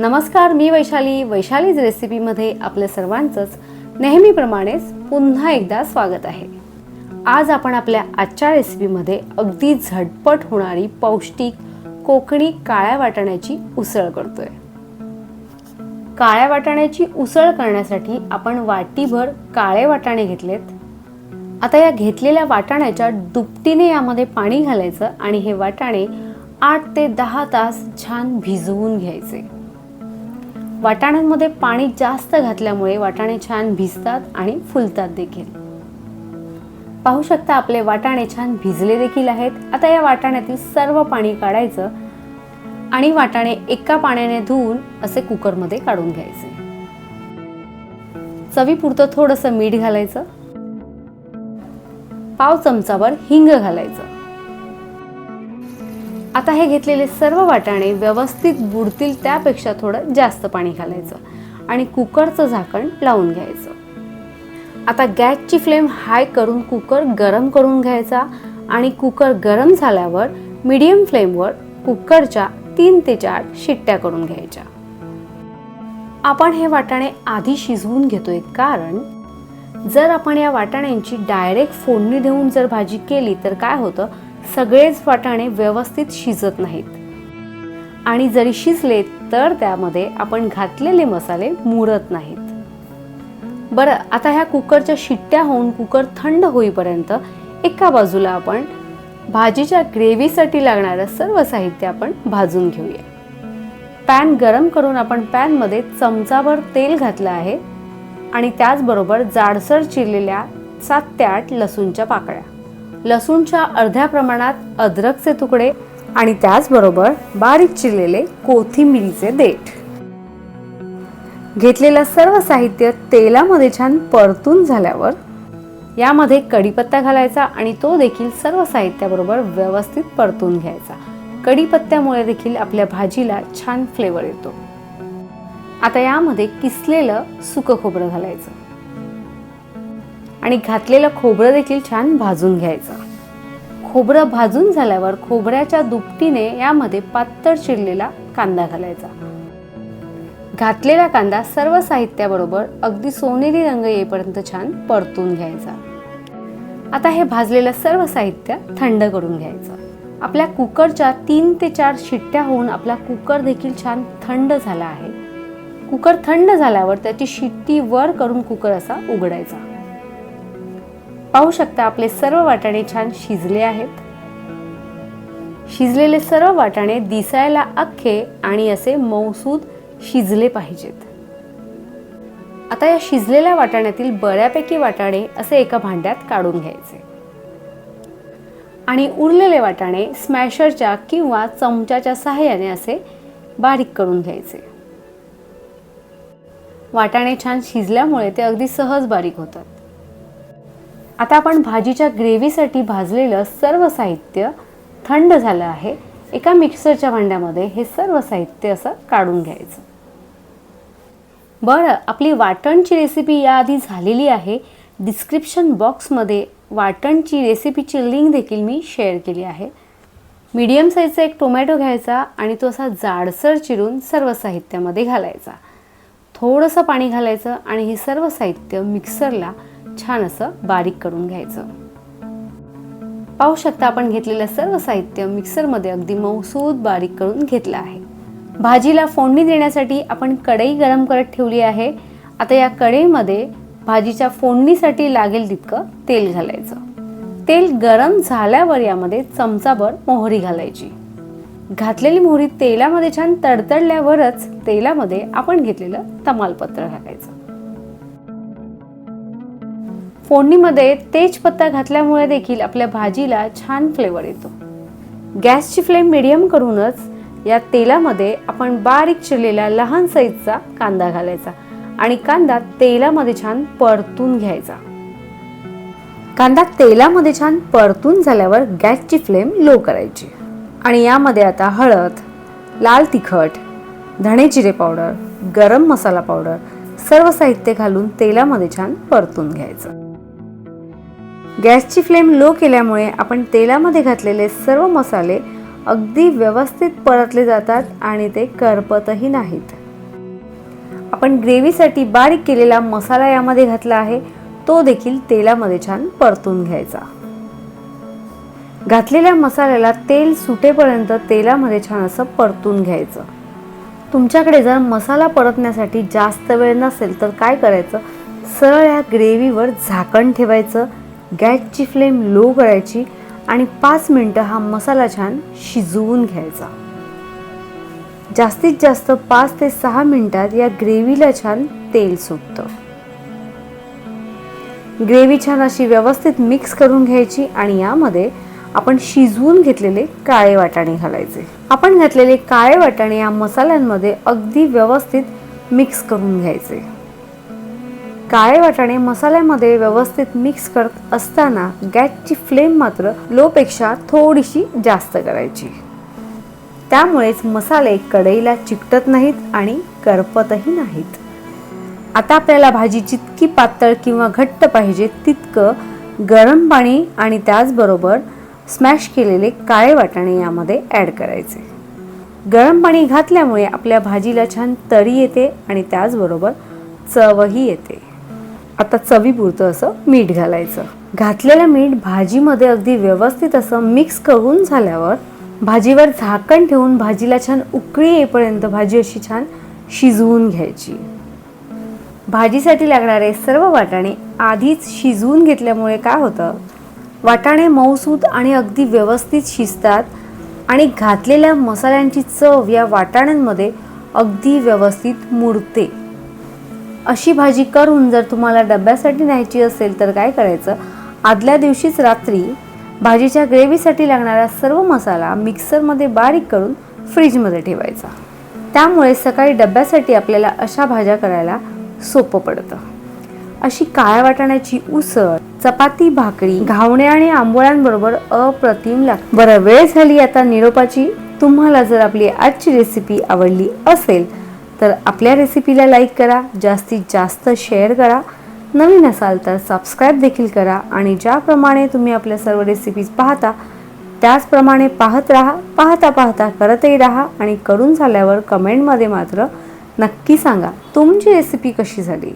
नमस्कार मी वैशाली. वैशालीज रेसिपीमध्ये आपल्या सर्वांचंच नेहमीप्रमाणेच पुन्हा एकदा स्वागत आहे. आज आपण आपल्या आजच्या रेसिपीमध्ये अगदी झटपट होणारी पौष्टिक कोकणी काळ्या वाटाण्याची उसळ करतोय. काळ्या वाटाण्याची उसळ करण्यासाठी आपण वाटीभर काळे वाटाणे घेतलेत. आता या घेतलेल्या वाटाण्याच्या दुपटीने यामध्ये पाणी घालायचं आणि हे वाटाणे आठ ते दहा तास छान भिजवून घ्यायचे. वाटाण्यांमध्ये पाणी जास्त घातल्यामुळे वाटाणे छान भिजतात आणि फुलतात देखील. पाहू शकता आपले वाटाणे छान भिजले देखील आहेत. आता या वाटाण्यातील सर्व पाणी काढायचं आणि वाटाणे एका पाण्याने धुवून असे कुकरमध्ये काढून घ्यायचे. चवीपुरतं थोडंसं मीठ घालायचं. पाव चमचावर हिंग घालायचं. आता हे घेतलेले सर्व वाटाणे व्यवस्थित बुडतील त्यापेक्षा थोडं जास्त पाणी घालायचं आणि कुकरचं झाकण लावून घ्यायचं. आता गॅसची फ्लेम हाय करून कुकर गरम करून घ्यायचा आणि कुकर गरम झाल्यावर मीडियम फ्लेमवर कुकरच्या तीन ते चार शिट्ट्या करून घ्यायच्या. आपण हे वाटाणे आधी शिजवून घेतोय कारण जर आपण या वाटाण्यांची डायरेक्ट फोडणी देऊन जर भाजी केली तर काय होतं? सगळेच वाटाणे व्यवस्थित शिजत नाहीत. आणि जरी शिजले तर त्यामध्ये आपण घातलेले मसाले मुरत नाहीत. बरं आता ह्या कुकरच्या शिट्ट्या होऊन कुकर थंड होईपर्यंत एका बाजूला आपण भाजीच्या ग्रेव्हीसाठी लागणारं सर्व साहित्य आपण भाजून घेऊया. पॅन गरम करून आपण पॅनमध्ये चमचाभर तेल घातलं आहे आणि त्याचबरोबर जाडसर चिरलेल्या सात ते आठ लसूणच्या पाकळ्या. लसूणच्या अर्ध्या प्रमाणात अद्रकचे तुकडे आणि त्याचबरोबर बारीक चिरलेले कोथिंबिरीचे देठ. घेतलेलं सर्व साहित्य तेलामध्ये छान परतून झाल्यावर यामध्ये कढीपत्ता घालायचा आणि तो देखील सर्व साहित्याबरोबर व्यवस्थित परतून घ्यायचा. कढीपत्त्यामुळे देखील आपल्या भाजीला छान फ्लेवर येतो. आता यामध्ये किसलेलं सुकं खोबरं घालायचं. आणि घातलेलं खोबरं देखील छान भाजून घ्यायचं. खोबरं भाजून झाल्यावर खोबऱ्याच्या दुपटीने यामध्ये पातळ चिरलेला कांदा घालायचा. घातलेला कांदा सर्व साहित्याबरोबर अगदी सोनेरी रंग येईपर्यंत छान परतून घ्यायचा. आता हे भाजलेलं सर्व साहित्य थंड करून घ्यायचं. आपल्या कुकरच्या तीन ते चार शिट्ट्या होऊन आपला कुकर देखील छान थंड झाला आहे. कुकर थंड झाल्यावर त्याची शिट्टी वर करून कुकर असा उघडायचा. पाहू शकता आपले सर्व वाटाणे छान शिजले आहेत. शिजलेले सर्व वाटाणे दिसायला अख्खे आणि असे मौसूद शिजले पाहिजेत. आता या शिजलेल्या वाटाण्यातील बऱ्यापैकी वाटाणे असे एका भांड्यात काढून घ्यायचे. आणि उरलेले वाटाणे स्मॅशरच्या किंवा चमच्याच्या सहाय्याने असे बारीक करून घ्यायचे. वाटाणे छान शिजल्यामुळे ते अगदी सहज बारीक होतात. आता आपण भाजीच्या ग्रेव्हीसाठी भाजलेलं सर्व साहित्य थंड झालं आहे. एका मिक्सरच्या भांड्यामध्ये हे सर्व साहित्य असं काढून घ्यायचं. बरं आपली वाटणची रेसिपी याआधी झालेली आहे. डिस्क्रिप्शन बॉक्समध्ये वाटणची रेसिपीची लिंक देखील मी शेअर केली आहे. मीडियम साईजचा एक टोमॅटो घ्यायचा आणि तो असा जाडसर चिरून सर्व साहित्यामध्ये घालायचा. थोडंसं पाणी घालायचं आणि हे सर्व साहित्य मिक्सरला छान असं बारीक करून घ्यायचं. पाहू शकता आपण घेतलेलं सर्व साहित्य मिक्सरमध्ये अगदी मौसूद बारीक करून घेतलं आहे. भाजीला फोडणी देण्यासाठी आपण कढई गरम करत ठेवली आहे. आता या कढईमध्ये भाजीच्या फोडणीसाठी लागेल तितकं तेल घालायचं. तेल गरम झाल्यावर यामध्ये चमचाभर मोहरी घालायची. घातलेली मोहरी तेलामध्ये छान तडतडल्यावरच तेलामध्ये आपण घेतलेलं तमालपत्र घालायचं. फोडणीमध्ये तेजपत्ता घातल्यामुळे देखील आपल्या भाजीला छान फ्लेवर येतो. गॅसची फ्लेम मिडियम करूनच या तेलामध्ये आपण बारीक चिरलेला लहान साईजचा कांदा घालायचा आणि कांदा तेलामध्ये छान परतून घ्यायचा. कांदा तेलामध्ये छान परतून झाल्यावर गॅसची फ्लेम लो करायची. आणि यामध्ये आता हळद लाल तिखट धणे जिरे पावडर गरम मसाला पावडर सर्व साहित्य घालून तेलामध्ये छान परतून घ्यायचं. गॅसची फ्लेम लो केल्यामुळे आपण तेलामध्ये घातलेले सर्व मसाले अगदी व्यवस्थित परतले जातात आणि ते करपतही नाहीत. आपण ग्रेव्हीसाठी बारीक केलेला मसाला यामध्ये घातला आहे. तो देखील तेलामध्ये छान परतून घ्यायचा. घातलेल्या मसाल्याला तेल सुटेपर्यंत तेलामध्ये छान असं परतून घ्यायचं. तुमच्याकडे जर मसाला परतण्यासाठी जास्त वेळ नसेल तर काय करायचं? सरळ या ग्रेव्हीवर झाकण ठेवायचं. गॅसची फ्लेम लो करायची आणि पाच मिनटं हा मसाला छान शिजवून घ्यायचा. जास्तीत जास्त पाच ते सहा मिनिटात या ग्रेव्हीला छान तेल सुटतं ग्रेव्ही छान अशी व्यवस्थित मिक्स करून घ्यायची आणि यामध्ये आपण शिजवून घेतलेले काळे वाटाणे घालायचे. आपण घातलेले काळे वाटाणे या मसाल्यांमध्ये अगदी व्यवस्थित मिक्स करून घ्यायचे. काळे वाटाणे मसाल्यामध्ये व्यवस्थित मिक्स करत असताना गॅसची फ्लेम मात्र लोपेक्षा थोडीशी जास्त करायची. त्यामुळेच मसाले कढईला चिकटत नाहीत आणि करपतही नाहीत. आता आपल्याला भाजी जितकी पातळ किंवा घट्ट पाहिजे तितकं गरम पाणी आणि त्याचबरोबर स्मॅश केलेले काळे वाटाणे यामध्ये ॲड करायचे. गरम पाणी घातल्यामुळे आपल्या भाजीला छान तरी येते आणि त्याचबरोबर चवही येते. आता चवीपुरतं असं मीठ घालायचं. घातलेलं मीठ भाजीमध्ये अगदी व्यवस्थित असं मिक्स करून झाल्यावर भाजीवर झाकण ठेवून भाजीला छान उकळी येईपर्यंत भाजी अशी छान शिजवून घ्यायची. भाजीसाठी लागणारे सर्व वाटाणे आधीच शिजवून घेतल्यामुळे काय होतं? वाटाणे मऊसूत आणि अगदी व्यवस्थित शिजतात आणि घातलेल्या मसाल्यांची चव या वाटाण्यांमध्ये अगदी व्यवस्थित मुरते अशी भाजी करून जर तुम्हाला डब्यासाठी न्यायची असेल तर काय करायचं? आदल्या दिवशीच रात्री भाजीच्या ग्रेव्हीसाठी लागणारा सर्व मसाला मिक्सरमध्ये बारीक करून फ्रीजमध्ये ठेवायचा. त्यामुळे सकाळी डब्यासाठी आपल्याला अशा भाज्या करायला सोपं पडतं. अशी काळ्या वाटाण्याची उसळ चपाती भाकरी घावणे आणि आंबोळ्यांबरोबर अप्रतिम लागते. बरं वेळ झाली आता निरोपाची. तुम्हाला जर आपली आजची रेसिपी आवडली असेल तर आपल्या रेसिपीला लाईक करा जास्तीत जास्त शेअर करा. नवीन असाल तर सबस्क्राईब देखील करा आणि ज्याप्रमाणे तुम्ही आपल्या सर्व रेसिपीज पाहता त्याचप्रमाणे पाहत राहा पाहता पाहता करतही राहा आणि करून झाल्यावर कमेंटमध्ये मात्र नक्की सांगा तुमची रेसिपी कशी झाली?